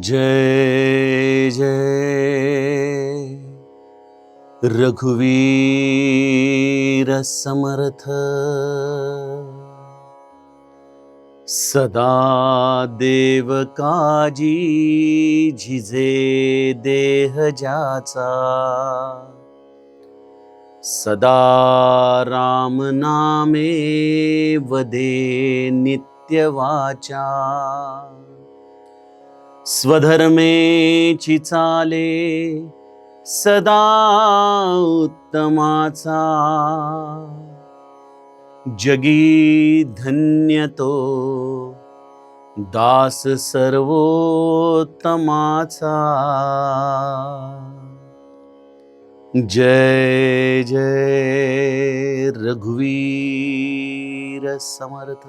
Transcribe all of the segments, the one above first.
जय जय। रघुवीर समर्थ। सदा देव काजी झिजे देह जाचा सदा राम नामे वदे नित्य वाचा। स्वधर्मेची चाले सदा उत्तमाचा. जगी धन्यतो दास सर्वोत्तमाचा. जय जय रघुवीर समर्थ.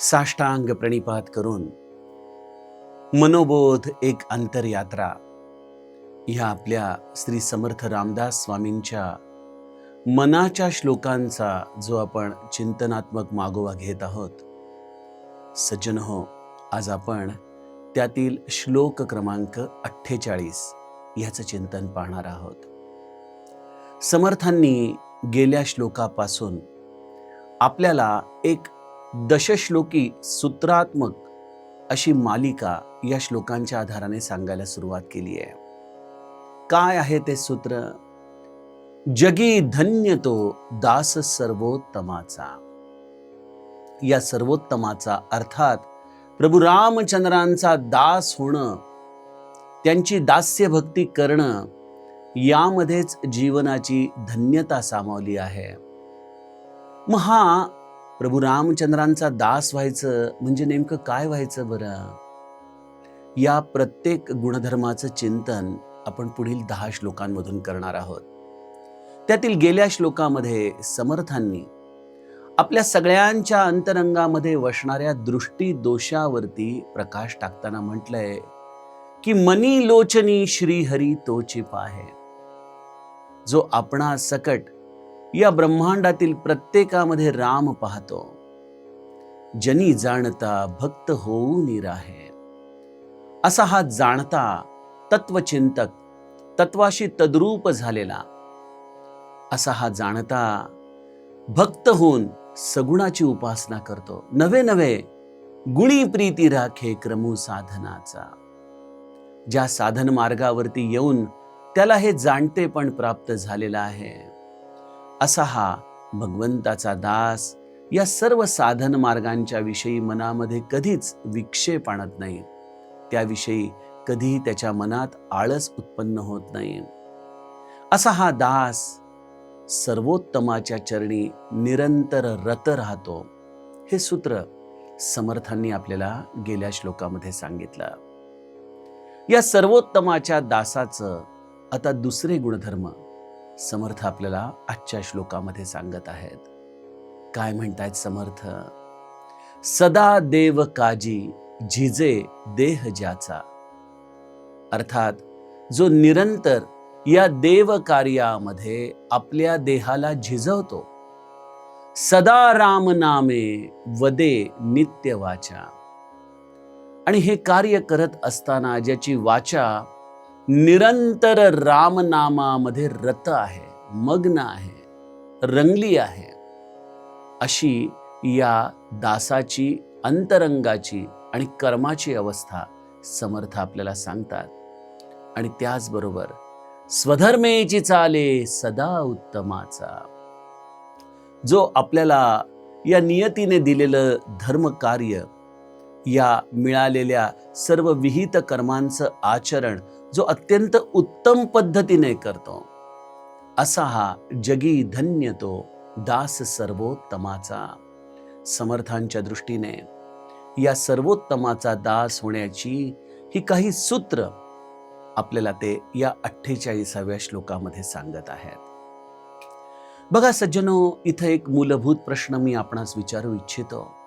साष्टांग प्रणिपात करून मनोबोध एक अंतरयात्रा ह्या आपल्या श्री समर्थ रामदास स्वामींच्या मनाच्या श्लोकांचा जो आपण चिंतनात्मक मागोवा घेत आहोत. सज्जन हो आज आपण त्यातील श्लोक क्रमांक अठ्ठेचाळीस ह्याचं चिंतन पाहणार आहोत. समर्थांनी गेल्या श्लोकापासून आपल्याला एक दशश्लोकी सूत्रात्मक अशी मालिका या श्लोकांच्या आधाराने सांगायला सुरुवात केली आहे. काय आहे ते सूत्र? जगी धन्य तो दास सर्वोत्तमाचा. या सर्वोत्तमाचा अर्थात प्रभू रामचंद्रांचा दास होणं त्यांची दास्य भक्ती करणं यामध्येच जीवनाची धन्यता सामावली आहे. मग हा प्रभू रामचंद्रांचा दास व्हायचं म्हणजे नेमकं काय व्हायचं बरं? या प्रत्येक गुणधर्माचं चिंतन आपण पुढील दहा श्लोकांमधून करणार आहोत. त्यातील गेल्या श्लोकामध्ये समर्थांनी आपल्या सगळ्यांच्या अंतरंगामध्ये वसणाऱ्या दृष्टी दोषावरती प्रकाश टाकताना म्हटलंय की मनी लोचनी श्री हरी तोची पाहे. जो आपणा सकट या ब्रह्मांडातील प्रत्येकामध्ये राम पाहतो. जनी जाणता भक्त होऊ निराहे असा हा जाणता तत्वचिंतक तत्वाशी तद्रूप झालेला. असा हा जाणता भक्त होऊन सगुणाची उपासना करतो. नवे नवे गुणी प्रीती राखे क्रमू साधनाचा. ज्या साधन मार्गावरती येऊन त्याला हे जाणते पण प्राप्त झालेला आहे. असा हा भगवंताचा दास या सर्व साधन मार्गांच्या विषयी मनामध्ये कधीच विक्षेप आणत नाही. त्याविषयी कधीही त्याच्या मनात आळस उत्पन्न होत नाही. असा हा दास सर्वोत्तमाच्या चरणी निरंतर रत राहतो. हे सूत्र समर्थांनी आपल्याला गेल्या श्लोकामध्ये सांगितलं. या सर्वोत्तमाच्या दासाचं आता दुसरे गुणधर्म समर्थ आपल्याला आजच्या श्लोकामध्ये सांगत आहेत. काय म्हणतायत समर्थ? सदा देव काजी झिजे देह ज्याचा. अर्थात जो निरंतर या देव कार्यामध्ये आपल्या देहाला झिजवतो. सदा राम नामे वदे नित्य वाचा आणि हे कार्य करत असताना ज्याची वाचा निरंतर रामनामामध्ये रत आहे मग्न आहे रंगली आहे. अशी या दासाची अंतरंगाची आणि कर्माची अवस्था समर्थ आपल्याला सांगतात. आणि त्याचबरोबर स्वधर्मेची चाले सदा उत्तमाचा. जो आपल्याला या नियतीने दिलेलं धर्मकार्य या मिळालेल्या सर्व विहित कर्मांचं आचरण जो अत्यंत उत्तम पद्धतीने करतो. असा हा जगी धन्य तो दास सर्वोत्तमाचा. समर्थांच्या दृष्टीने या सर्वोत्तमाचा दास होण्याची ही काही सूत्र आपल्याला ते या अठ्ठेचाळीसाव्या श्लोकामध्ये सांगत आहेत. बघा सज्जनो इथं एक मूलभूत प्रश्न मी आपणास विचारू इच्छितो.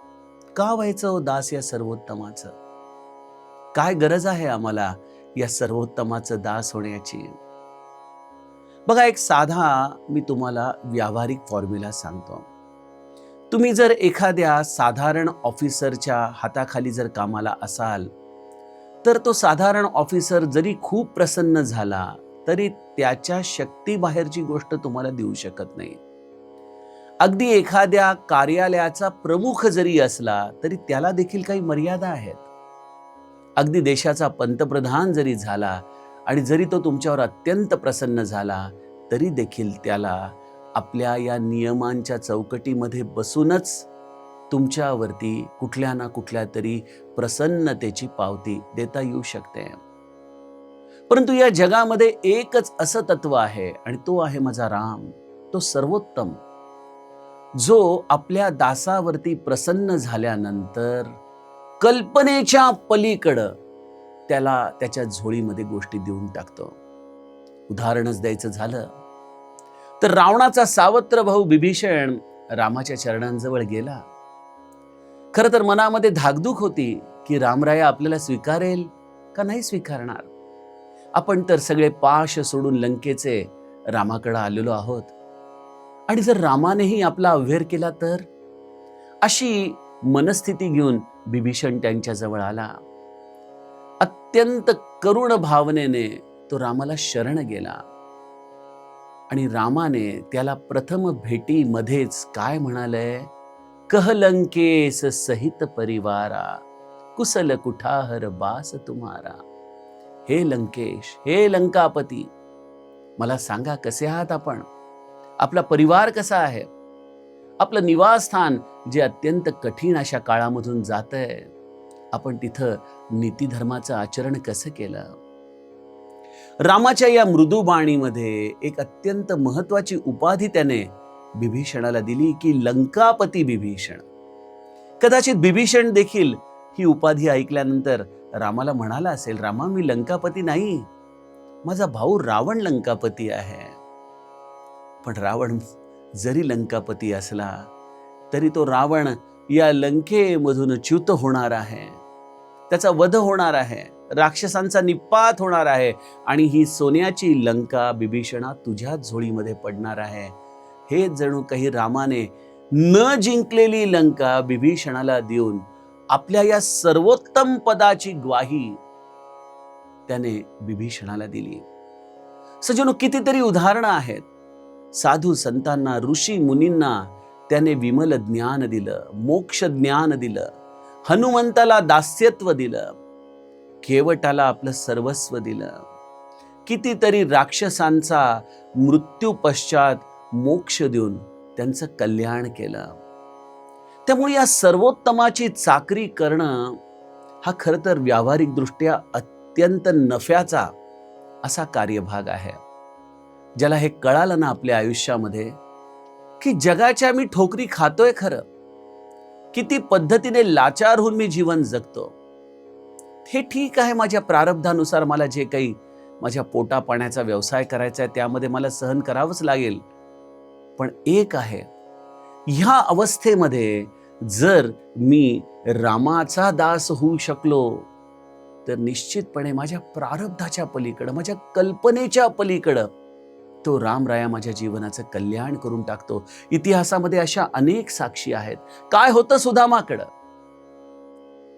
का व्हायचं दास या सर्वोत्तमाचं? काय गरज आहे आम्हाला या सर्वोत्तमाचं दास होण्याची? बघा एक साधा मी तुम्हाला व्यावहारिक फॉर्म्युला सांगतो. तुम्ही जर एखाद्या साधारण ऑफिसरच्या हाताखाली जर कामाला असाल तर तो साधारण ऑफिसर जरी खूप प्रसन्न झाला तरी त्याच्या शक्तीबाहेरची गोष्ट तुम्हाला देऊ शकत नाही. अगदी एखाद्या कार्यालयाचा प्रमुख जरी असला तरी त्याला देखील काही मर्यादा आहेत. अगदी देशाचा पंतप्रधान जरी झाला आणि जरी तो तुमच्यावर अत्यंत प्रसन्न झाला तरी देखील त्याला आपल्या या नियमांच्या चौकटीमध्ये बसूनच तुमच्यावरती कुठल्या ना कुठल्या तरी प्रसन्नतेची पावती देता येऊ शकते. परंतु या जगामध्ये एकच असं तत्व आहे आणि तो आहे माझा राम. तो सर्वोत्तम. जो आपल्या दासावरती प्रसन्न झाल्यानंतर कल्पनेच्या पलीकडं त्याला त्याच्या झोळीमध्ये गोष्टी देऊन टाकतो. उदाहरणच द्यायचं झालं तर रावणाचा सावत्र भाऊ बिभीषण रामाच्या चरणांजवळ गेला. खर तर मनामध्ये धाकधूक होती की रामराया आपल्याला स्वीकारेल का नाही स्वीकारणार? आपण तर सगळे पाश सोडून लंकेचे रामाकडे आलेलो आहोत. आणि जर रामानेही आपला अव्हेर केला तर? अशी मनस्थिती घेऊन बिभीषण त्यांच्या जवळ आला. अत्यंत करुण भावनेने तो रामाला शरण गेला. आणि रामाने त्याला प्रथम भेटीमध्येच काय म्हणालंय कहलंकेस सहित परिवारा कुशल कुठाहर बास तुम्हारा. हे लंकेश हे लंकापती मला सांगा कसे आहात आपण? आपला परिवार कसा आहे? आपलं निवासस्थान जे अत्यंत कठीण अशा काळामधून जात आहे आपण तिथं नीतीधर्माचं आचरण कसं केलं? रामाच्या या मृदुबाणीमध्ये एक अत्यंत महत्वाची उपाधी त्याने बिभीषणाला दिली की लंकापती बिभीषण कदाचित बिभीषण देखील ही उपाधी ऐकल्यानंतर रामाला म्हणाला असेल रामा मी लंकापती नाही. माझा भाऊ रावण लंकापती आहे. पण रावण जरी लंकापती असला तरी तो रावण या लंकेमधून च्युत होणार आहे. त्याचा वध होणार आहे राक्षसांचा निपात होणार आहे आणि ही सोन्याची लंका बिभीषणा तुझ्या झोळीमध्ये पडणार आहे. हे जणू काही रामाने न जिंकलेली लंका बिभीषणाला देऊन आपल्या या सर्वोत्तम पदाची ग्वाही त्याने बिभीषणाला दिली. सजनू कितीतरी उदाहरणं आहेत. साधू संतांना ऋषी मुनींना त्याने विमल ज्ञान दिलं मोक्ष ज्ञान दिलं हनुमंताला दास्यत्व दिलं केवटाला आपलं सर्वस्व दिलं. कितीतरी राक्षसांचा मृत्यू पश्चात मोक्ष देऊन त्यांचं कल्याण केलं. त्यामुळे या सर्वोत्तमाची चाकरी करणं हा खरं तर व्यावहारिक दृष्ट्या अत्यंत नफ्याचा असा कार्यभाग आहे. ज्याला हे कळालं ना आपल्या आयुष्यामध्ये की जगाच्या मी ठोकरी खातोय खरं. किती पद्धतीने लाचार होऊन मी जीवन जगतो. हे ठीक आहे माझ्या प्रारब्धानुसार मला जे काही माझ्या पोटा पाण्याचा व्यवसाय करायचा आहे त्यामध्ये मला सहन करावंच लागेल. पण एक आहे ह्या अवस्थेमध्ये जर मी रामाचा दास होऊ शकलो तर निश्चितपणे माझ्या प्रारब्धाच्या पलीकडं माझ्या कल्पनेच्या पलीकडं तो रामराया माझ्या जीवनाचं कल्याण करून टाकतो. इतिहासामध्ये अशा अनेक साक्षी आहेत. काय होतं सुदामाकडं?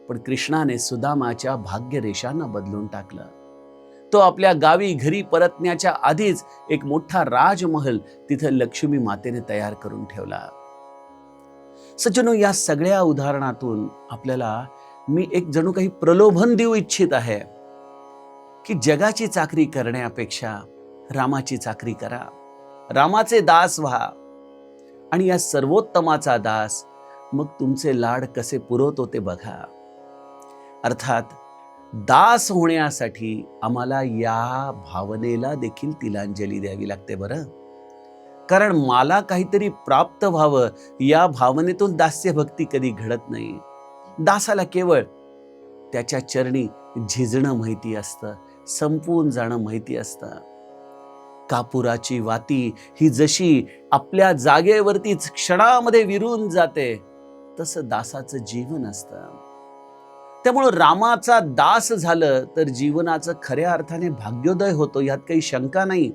पण कृष्णाने सुदामाच्या भाग्यरेषांना बदलून टाकलं. तो आपल्या गावी घरी परतण्याच्या आधीच एक मोठा राजमहल तिथं लक्ष्मी मातेने तयार करून ठेवला. सज्जनो या सगळ्या उदाहरणातून आपल्याला मी एक जणू काही प्रलोभन देऊ इच्छित आहे. की जगाची चाकरी करण्यापेक्षा रामाची चाकरी करा. रामाचे दास व्हा. आणि या सर्वोत्तमाचा दास मग तुमचे लाड कसे पुरवतो ते बघा. अर्थात दास होण्यासाठी आम्हाला या भावनेला देखील तिलांजली द्यावी लागते बरं. कारण मला काहीतरी प्राप्त व्हावं या भावनेतून दास्य भक्ती कधी घडत नाही. दासाला केवळ त्याच्या चरणी झिजणं माहिती असतं संपवून जाणं माहिती असतं. कापुराची वाती ही जशी आपल्या जागेवरतीच क्षणामध्ये विरून जाते तसं दासाचं जीवन असतं. त्यामुळं रामाचा दास झालं तर जीवनाचं खऱ्या अर्थाने भाग्योदय होतो यात काही शंका नाही.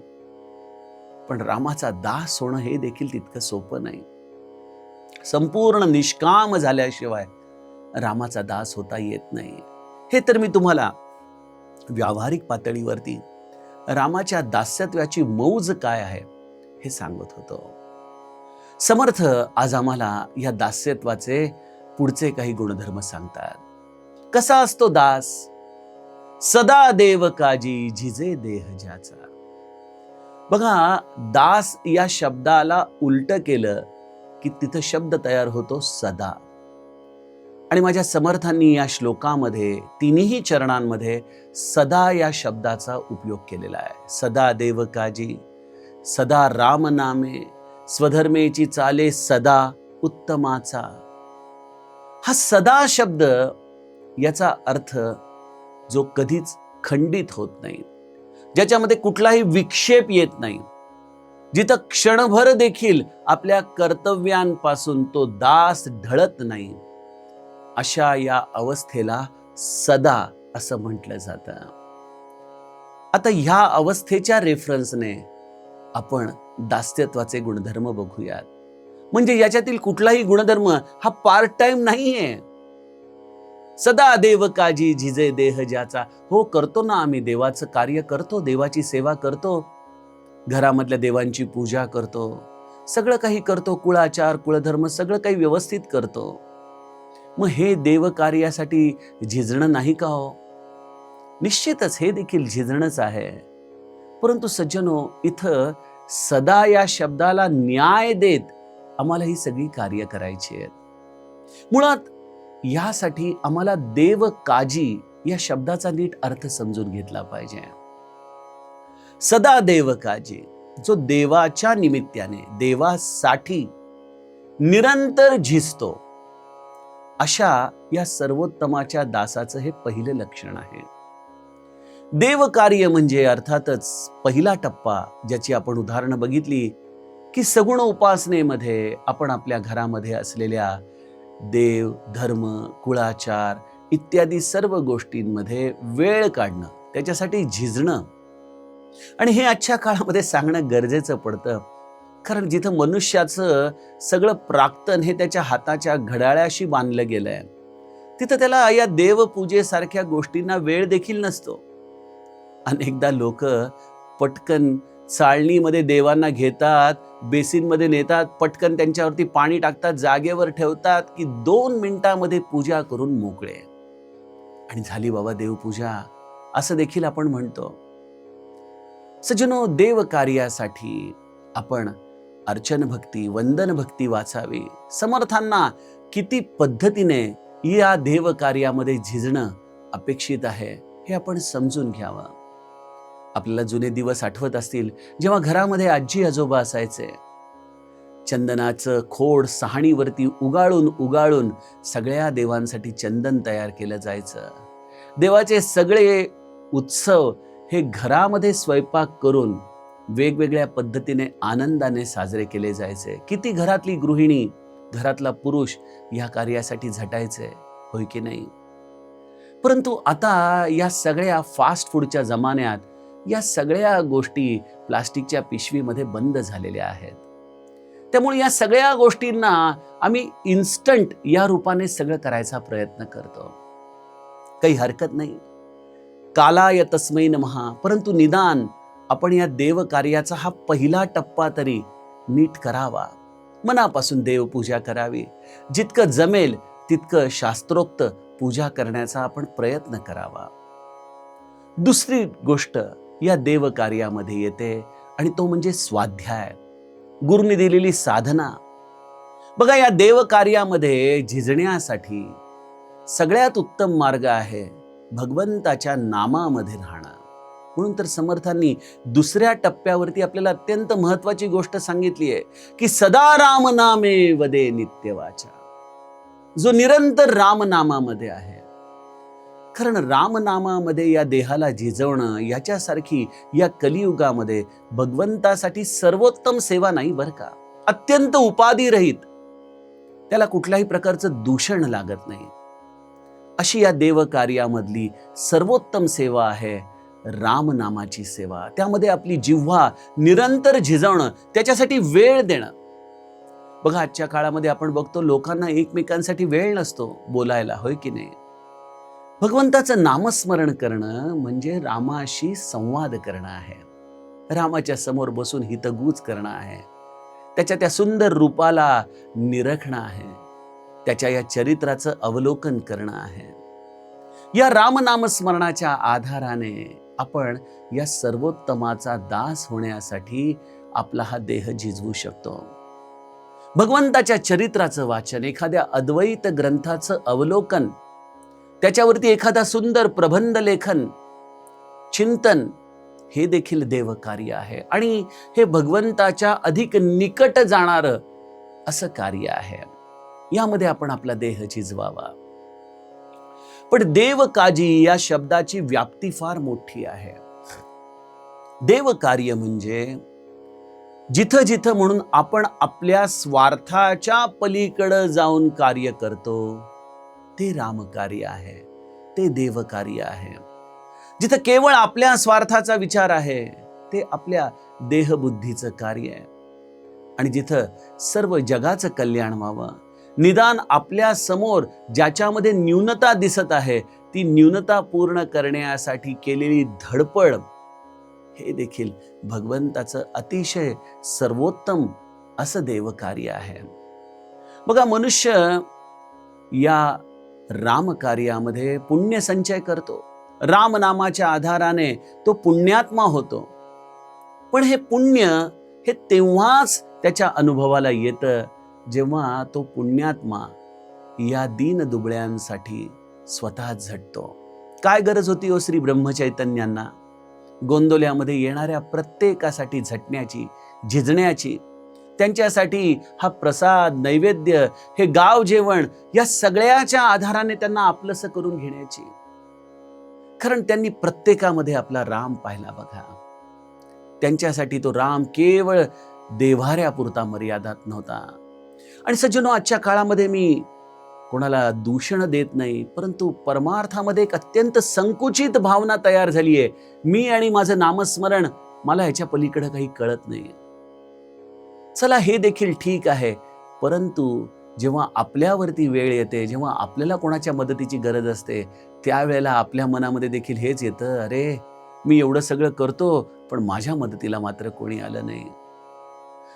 पण रामाचा दास होणं हे देखील तितकं सोपं नाही. संपूर्ण निष्काम झाल्याशिवाय रामाचा दास होता येत नाही. हे तर मी तुम्हाला व्यावहारिक पातळीवरती रामाच्या दास्यत्वाची मौज काय आहे हे सांगत होतो. समर्थ आज आम्हाला या दास्यत्वाचे पुढचे काही गुणधर्म सांगतात. कसा असतो दास? सदा देव काजी झिजे देह ज्याचा. बघा दास या शब्दाला उलट केलं की तिथं शब्द तयार होतो सदा. आणि माझ्या समर्थांनी या श्लोकामध्ये तिन्ही चरणांमध्ये सदा या शब्दाचा उपयोग केलेला आहे. सदा देव काजी सदा राम नामे स्वधर्मेची चाले सदा उत्तमाचा. हा सदा शब्द याचा अर्थ जो कधीच खंडित होत नाही. ज्याच्यामध्ये कुठलाही विक्षेप येत नाही. जिथं क्षणभर देखील आपल्या कर्तव्यांपासून तो दास ढळत नाही. अशा या अवस्थेला सदा असं म्हटलं जातं. आता ह्या अवस्थेच्या रेफरन्सने आपण दास्यत्वाचे गुणधर्म बघूयात. म्हणजे याच्यातील कुठलाही गुणधर्म हा पार्ट टाइम नाहीये. सदा देव काजी झिजे देह ज्याचा हो करतो ना आम्ही देवाचं कार्य करतो देवाची सेवा करतो. घरामधल्या देवांची पूजा करतो. सगळं काही करतो कुळाचार कुळधर्म सगळं काही व्यवस्थित करतो. मग हे देव कार्यासाठी झिजणं नाही का हो? निश्चितच हे देखील झिजणंच आहे. परंतु सज्जनो इथं सदा या शब्दाला न्याय देत आम्हाला ही सगळी कार्य करायची आहेत. मुळात यासाठी आम्हाला देव काजी या शब्दाचा नीट अर्थ समजून घेतला पाहिजे. सदा देव काजी जो देवाच्या निमित्ताने देवासाठी निरंतर झिजतो अशा या सर्वोत्तमाच्या दासाचं हे पहिलं लक्षण आहे. देवकार्य म्हणजे अर्थातच पहिला टप्पा ज्याची आपण उदाहरणं बघितली की सगुण उपासनेमध्ये आपण आपल्या घरामध्ये असलेल्या देव धर्म कुळाचार इत्यादी सर्व गोष्टींमध्ये वेळ काढणं त्याच्यासाठी झिजणं. आणि हे आजच्या काळामध्ये सांगणं गरजेचं पडतं. कारण जिथं मनुष्याचं सगळं प्राक्तन हे त्याच्या हाताच्या घड्याळ्याशी बांधलं गेलंय तिथं त्याला या देवपूजेसारख्या गोष्टींना वेळ देखील नसतो. अनेकदा लोक पटकन चाळणीमध्ये देवांना घेतात बेसिनमध्ये नेतात पटकन त्यांच्यावरती पाणी टाकतात जागेवर ठेवतात की दोन मिनिटामध्ये पूजा करून मोकळे. आणि झाली बाबा देवपूजा असं देखील आपण म्हणतो. सजनो देव कार्यासाठी आपण अर्चन भक्ती वंदन भक्ती वाचावी. समर्थांना किती पद्धतीने या देव कार्यामध्ये झिजणं अपेक्षित आहे हे आपण समजून घ्यावं. आपल्याला जुने दिवस आठवत असतील जेव्हा घरामध्ये आजी आजोबा असायचे. चंदनाचं खोड सहाणीवरती उगाळून उगाळून सगळ्या देवांसाठी चंदन तयार केलं जायचं. देवाचे सगळे उत्सव हे घरामध्ये स्वयंपाक करून वेगवेगळ्या पद्धतीने आनंदाने साजरे केले जायचे. किती घरातली गृहिणी घरातला पुरुष या कार्यासाठी झटायचे होय की नाही? परंतु आता या सगळ्या फास्ट फूडच्या जमान्यात या सगळ्या गोष्टी प्लास्टिकच्या पिशवीमध्ये बंद झालेल्या आहेत. त्यामुळे या सगळ्या गोष्टींना आम्ही इन्स्टंट या रूपाने सगळं करायचा प्रयत्न करतो. काही हरकत नाही. कालाय तस्मै नमहा परंतु निदान आपण या देव कार्याचा हा पहिला टप्पा तरी नीट करावा. मनापासून देवपूजा करावी. जितकं जमेल तितकं शास्त्रोक्त पूजा करण्याचा आपण प्रयत्न करावा. दुसरी गोष्ट या देव कार्यामध्ये येते आणि तो म्हणजे स्वाध्याय. गुरुने दिलेली साधना. बघा या देव कार्यामध्ये झिजण्यासाठी सगळ्यात उत्तम मार्ग आहे भगवंताच्या नामामध्ये राहणं. म्हणून तर समर्थांनी दुसऱ्या टप्प्यावरती आपल्याला अत्यंत महत्वाची गोष्ट सांगितली आहे की सदा राम नामे वदे नित्यवाचा. जो निरंतर रामनामामध्ये आहे. कारण रामनामामध्ये या देहाला झिजवणं याच्यासारखी या कलियुगामध्ये भगवंतासाठी सर्वोत्तम सेवा नाही बरं का? अत्यंत उपाधिरहित. त्याला कुठल्याही प्रकारचं दूषण लागत नाही. अशी या देवकार्यामधली सर्वोत्तम सेवा आहे रामनामाची सेवा. त्यामध्ये आपली जिव्हा निरंतर झिजवणं त्याच्यासाठी वेळ देणं. बघा आजच्या काळामध्ये आपण बघतो लोकांना एकमेकांसाठी वेळ नसतो बोलायला होय की नाही? भगवंताचं नामस्मरण करणं म्हणजे रामाशी संवाद करणं आहे. रामाच्या समोर बसून हितगूज करणं आहे. त्याच्या त्या सुंदर रूपाला निरखणं आहे. त्याच्या या चरित्राचं अवलोकन करणं आहे. या रामनामस्मरणाच्या आधाराने आपण या सर्वोत्तमाचा दास होण्यासाठी आपला हा देह झिजवू शकतो. भगवंताच्या चरित्राचं वाचन एखाद्या अद्वैत ग्रंथाचं अवलोकन त्याच्यावरती एखादा सुंदर प्रबंध लेखन चिंतन हे देखील देवकार्य आहे. आणि हे भगवंताच्या अधिक निकट जाणारं असं कार्य आहे. यामध्ये आपण आपला देह झिजवावा. पण देवकाजी या शब्दाची व्याप्ती फार मोठी आहे. देवकार्य म्हणजे जिथं जिथं म्हणून आपण आपल्या स्वार्थाच्या पलीकडं जाऊन कार्य करतो ते रामकार्य आहे ते देवकार्य आहे. जिथं केवळ आपल्या स्वार्थाचा विचार आहे ते आपल्या देहबुद्धीचं कार्य आहे. आणि जिथं सर्व जगाचं कल्याण व्हावं निदान आपल्यासमोर ज्याच्यामध्ये न्यूनता दिसत आहे ती न्यूनता पूर्ण करण्यासाठी केलेली धडपड हे देखील भगवंताचं अतिशय सर्वोत्तम असं देवकार्य आहे. बघा मनुष्य या रामकार्यामध्ये पुण्यसंचय करतो. रामनामाच्या आधाराने तो पुण्यात्मा होतो. पण हे पुण्य हे तेव्हाच त्याच्या अनुभवाला येतं जेव्हा तो पुण्यात्मा या दीन दुबळ्यांसाठी स्वतः झटतो. काय गरज होती हो श्री ब्रह्मचैतन्यांना? गोंदोल्यामध्ये येणाऱ्या प्रत्येकासाठी झटण्याची झिजण्याची त्यांच्यासाठी हा प्रसाद नैवेद्य हे गाव जेवण या सगळ्याच्या आधाराने त्यांना आपलंसं करून घेण्याची. कारण त्यांनी प्रत्येकामध्ये आपला राम पाहिला बघा. त्यांच्यासाठी तो राम केवळ देवाऱ्यापुरता मर्यादात नव्हता. आणि सज्जनो आजच्या काळामध्ये मी कोणाला दूषण देत नाही परंतु परमार्थामध्ये एक अत्यंत संकुचित भावना तयार झाली आहे. मी आणि माझं नामस्मरण मला ह्याच्या पलीकडे काही कळत नाही. चला हे देखील ठीक आहे. परंतु जेव्हा आपल्यावरती वेळ येते जेव्हा आपल्याला कोणाच्या मदतीची गरज असते त्यावेळेला आपल्या मनामध्ये देखील हेच येतं. अरे मी एवढं सगळं करतो पण माझ्या मदतीला मात्र कोणी आलं नाही.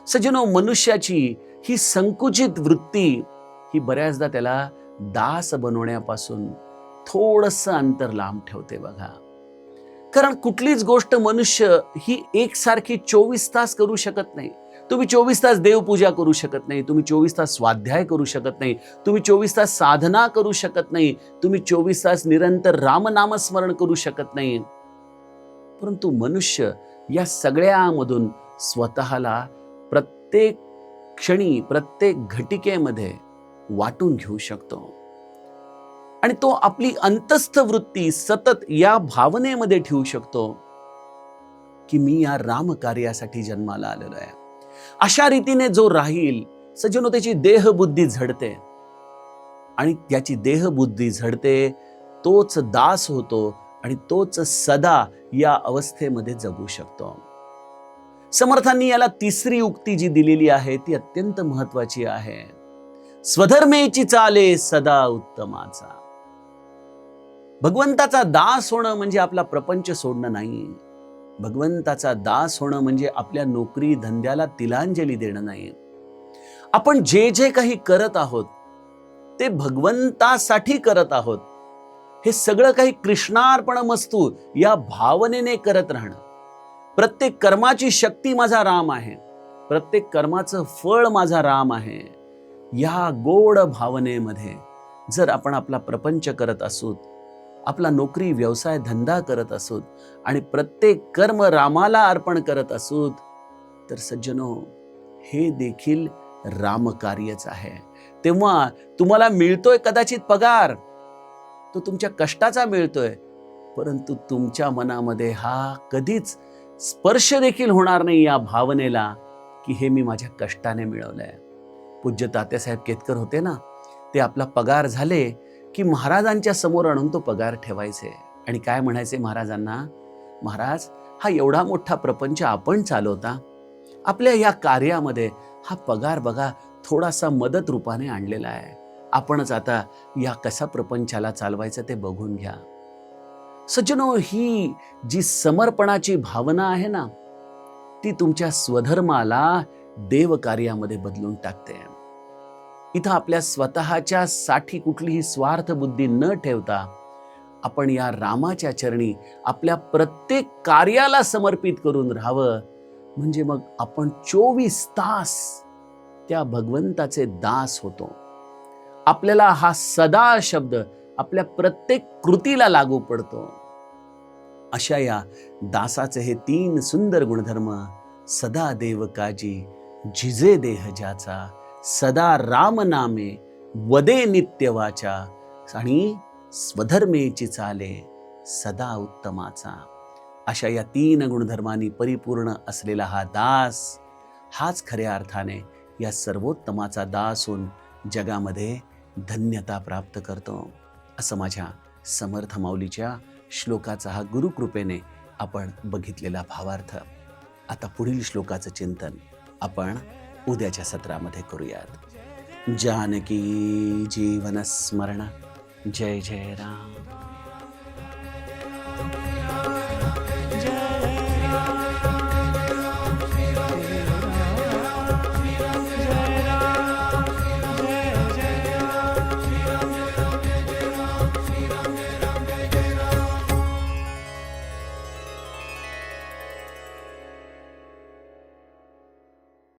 सजनो मनुष्याची ही संकुचित वृत्ती ही बऱ्याचदा त्याला दास बनवण्यापासून थोडस अंतर लांब ठेवते बघा. कारण कुठलीच गोष्ट मनुष्य ही एकसारखी चोवीस तास करू शकत नाही. तुम्ही चोवीस तास देवपूजा करू शकत नाही तुम्ही चोवीस तास स्वाध्याय करू शकत नाही तुम्ही चोवीस तास साधना करू शकत नाही तुम्ही चोवीस तास निरंतर रामनामस्मरण करू शकत नाही. परंतु मनुष्य या सगळ्यामधून स्वतःला प्रत्येक क्षणी प्रत्येक घटिकेमध्ये वाटून घेऊ शकतो. आणि तो आपली अंतस्थ वृत्ती सतत या भावनेमध्ये ठेवू शकतो की मी या राम कार्यासाठी जन्माला आलेलो आहे. अशा रीतीने जो राहील सजनो त्याची देहबुद्धी झडते. आणि त्याची देहबुद्धी झडते तोच दास होतो आणि तोच सदा या अवस्थेमध्ये जगू शकतो. समर्थांनी याला तिसरी उक्ती जी दिलेली आहे ती अत्यंत महत्वाची आहे. स्वधर्मेची चाले सदा उत्तमाचा. भगवंताचा दास होणं म्हणजे आपला प्रपंच सोडणं नाही. भगवंताचा दास होणं म्हणजे आपल्या नोकरी धंद्याला तिलांजली देणं नाही. आपण जे जे काही करत आहोत ते भगवंतासाठी करत आहोत. हे सगळं काही कृष्णार्पण मस्तू या भावनेने करत राहणं. प्रत्येक कर्माची शक्ती माझा राम आहे. प्रत्येक कर्माचं फळ माझा राम आहे. या गोड भावनेमध्ये जर आपण आपला प्रपंच करत असूत आपला नोकरी व्यवसाय धंदा करत असूत आणि प्रत्येक कर्म रामाला अर्पण करत असूत तर सज्जनो हे देखील रामकार्यच आहे. तेव्हा तुम्हाला मिळतोय कदाचित पगार. तो तुमच्या कष्टाचा मिळतोय परंतु तुमच्या मनामध्ये हा कधीच स्पर्श देखील होणार नाही या भावनेला की हे मी माझ्या कष्टाने मिळवलंय. पूज्य तात्यासाहेब केतकर होते ना ते आपला पगार झाले की महाराजांच्या समोर आणून तो पगार ठेवायचे. आणि काय म्हणायचे महाराजांना महाराज हा एवढा मोठा प्रपंच आपण चालवता आपल्या या कार्यामध्ये हा पगार बघा थोडासा मदत रूपाने आणलेला आहे. आपणच आता या कसा प्रपंचाला चालवायचं ते बघून घ्या. सज्जनो ही जी समर्पणाची भावना आहे ना ती तुमच्या स्वधर्माला देव कार्यामध्ये बदलून टाकते. इथं आपल्या स्वतःच्या साठी कुठलीही स्वार्थ बुद्धी न ठेवता आपण या रामाच्या चरणी आपल्या प्रत्येक कार्याला समर्पित करून राहावं. म्हणजे मग आपण चोवीस तास त्या भगवंताचे दास होतो. आपल्याला हा सदा शब्द आपल्या प्रत्येक कृतीला लागू पडतो. अशा या दासाचे हे तीन सुंदर गुणधर्म सदा देव काजी झिजे देह ज्याचा सदा राम नामे वदे नित्य वाचा आणि स्वधर्मेची चाले सदा उत्तमाचा. अशा या तीन गुणधर्मांनी परिपूर्ण असलेला हा दास हाच खऱ्या अर्थाने या सर्वोत्तमाचा दास होऊन जगामध्ये धन्यता प्राप्त करतो. असं माझ्या समर्थ माऊलीच्या श्लोकाचा हा गुरुकृपेने आपण बघितलेला भावार्थ. आता पुढील श्लोकाचं चिंतन आपण उद्याच्या सत्रामध्ये करूयात. जानकी जीवन स्मरण जय जय राम.